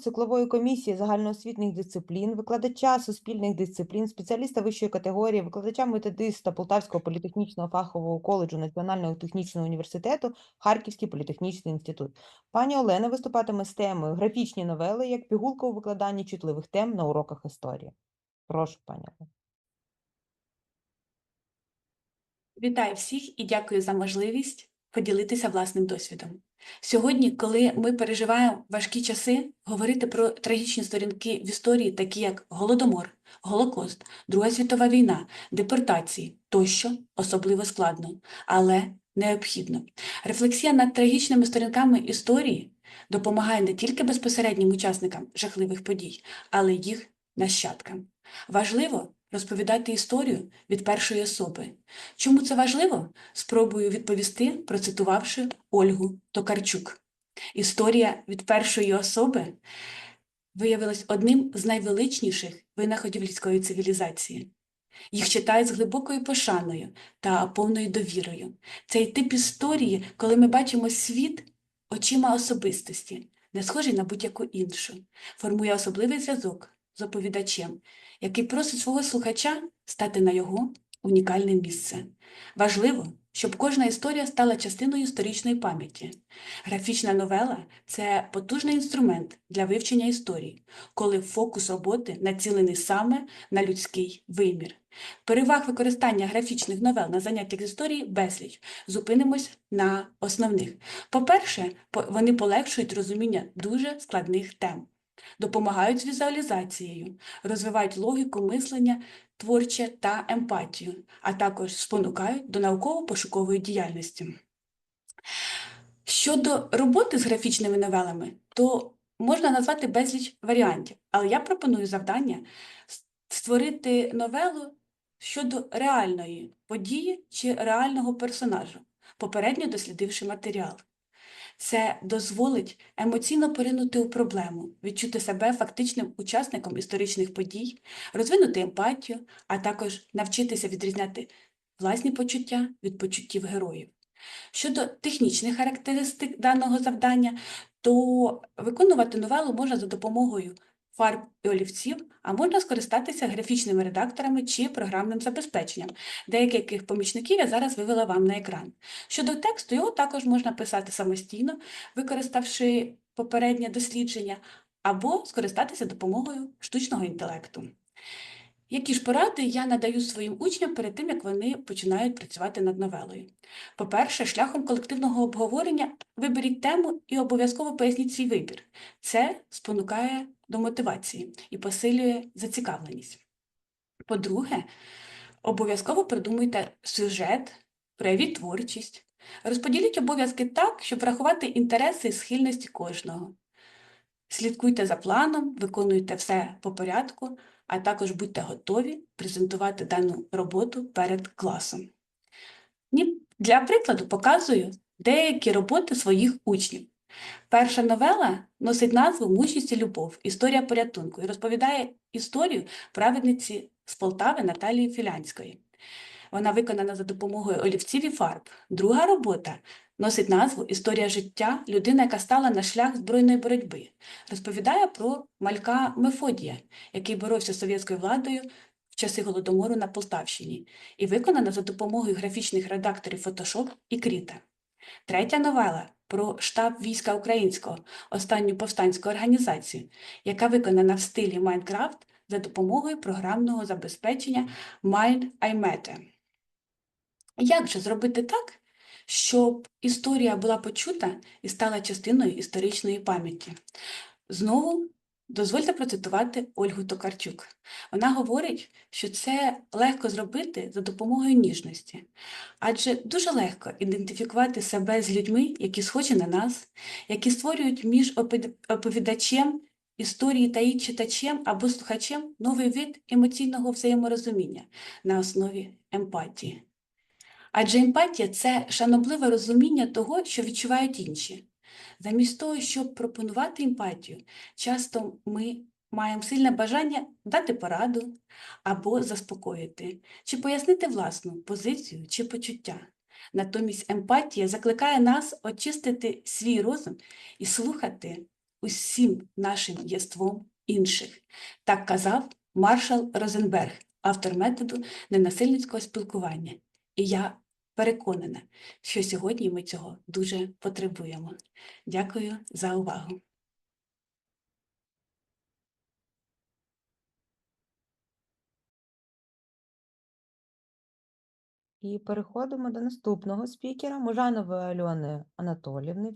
циклової комісії загальноосвітніх дисциплін, викладача суспільних дисциплін, спеціаліста вищої категорії, викладача методиста Полтавського політехнічного фахового коледжу Національного технічного університету, Харківський політехнічний інститут. Пані Олена виступатиме з темою графічні новели як пігулка у викладанні чутливих тем на уроках історії. Прошу, пані Олена. Вітаю всіх і дякую за можливість поділитися власним досвідом. Сьогодні, коли ми переживаємо важкі часи, говорити про трагічні сторінки в історії, такі як Голодомор, Голокост, Друга світова війна, депортації тощо особливо складно, але необхідно. Рефлексія над трагічними сторінками історії допомагає не тільки безпосереднім учасникам жахливих подій, але й їх нащадкам. Важливо розповідати історію від першої особи. Чому це важливо? Спробую відповісти, процитувавши Ольгу Токарчук. Історія від першої особи виявилась одним з найвеличніших винаходів людської цивілізації. Їх читають з глибокою пошаною та повною довірою. Цей тип історії, коли ми бачимо світ очима особистості, не схожий на будь-яку іншу, формує особливий зв'язок з оповідачем, який просить свого слухача стати на його унікальне місце. Важливо, щоб кожна історія стала частиною історичної пам'яті. Графічна новела це потужний інструмент для вивчення історії, коли фокус роботи націлений саме на людський вимір. Переваг використання графічних новел на заняттях з історії безліч. Зупинимось на основних. По-перше, вони полегшують розуміння дуже складних тем, допомагають з візуалізацією, розвивають логіку мислення, творче та емпатію, а також спонукають до науково-пошукової діяльності. Щодо роботи з графічними новелами, то можна назвати безліч варіантів, але я пропоную завдання створити новелу щодо реальної події чи реального персонажа, попередньо дослідивши матеріал. Це дозволить емоційно поринути у проблему, відчути себе фактичним учасником історичних подій, розвинути емпатію, а також навчитися відрізняти власні почуття від почуттів героїв. Щодо технічних характеристик даного завдання, то виконувати новелу можна за допомогою фарб і олівців, а можна скористатися графічними редакторами чи програмним забезпеченням. Деяких помічників я зараз вивела вам на екран. Щодо тексту, його також можна писати самостійно, використавши попереднє дослідження, або скористатися допомогою штучного інтелекту. Які ж поради я надаю своїм учням перед тим, як вони починають працювати над новелою? По-перше, шляхом колективного обговорення виберіть тему і обов'язково поясніть свій вибір. Це спонукає до мотивації і посилює зацікавленість. По-друге, обов'язково придумуйте сюжет, проявіть творчість, розподіліть обов'язки так, щоб врахувати інтереси і схильності кожного. Слідкуйте за планом, виконуйте все по порядку, а також будьте готові презентувати дану роботу перед класом. Для прикладу показую деякі роботи своїх учнів. Перша новела носить назву Мучість і любов. Історія порятунку і розповідає історію праведниці з Полтави Наталії Філянської. Вона виконана за допомогою олівців і фарб. Друга робота носить назву Історія життя людина, яка стала на шлях збройної боротьби. Розповідає про малька Мефодія, який боровся з совєтською владою в часи Голодомору на Полтавщині, і виконана за допомогою графічних редакторів Photoshop і Кріта. Третя новела про штаб війська українського, останню повстанську організацію, яка виконана в стилі Майнкрафт за допомогою програмного забезпечення Mind iMeta. Як же зробити так, щоб історія була почута і стала частиною історичної пам'яті? Знову дозвольте процитувати Ольгу Токарчук. Вона говорить, що це легко зробити за допомогою ніжності, адже дуже легко ідентифікувати себе з людьми, які схожі на нас, які створюють між оповідачем історії та її читачем або слухачем новий вид емоційного взаєморозуміння на основі емпатії. Адже емпатія це шанобливе розуміння того, що відчувають інші. Замість того, щоб пропонувати емпатію, часто ми маємо сильне бажання дати пораду або заспокоїти, чи пояснити власну позицію чи почуття. Натомість емпатія закликає нас очистити свій розум і слухати усім нашим єством інших. Так казав маршал Розенберг, автор методу ненасильницького спілкування. І я переконана, що сьогодні ми цього дуже потребуємо. Дякую за увагу. І переходимо до наступного спікера Можанової Альони Анатолівни,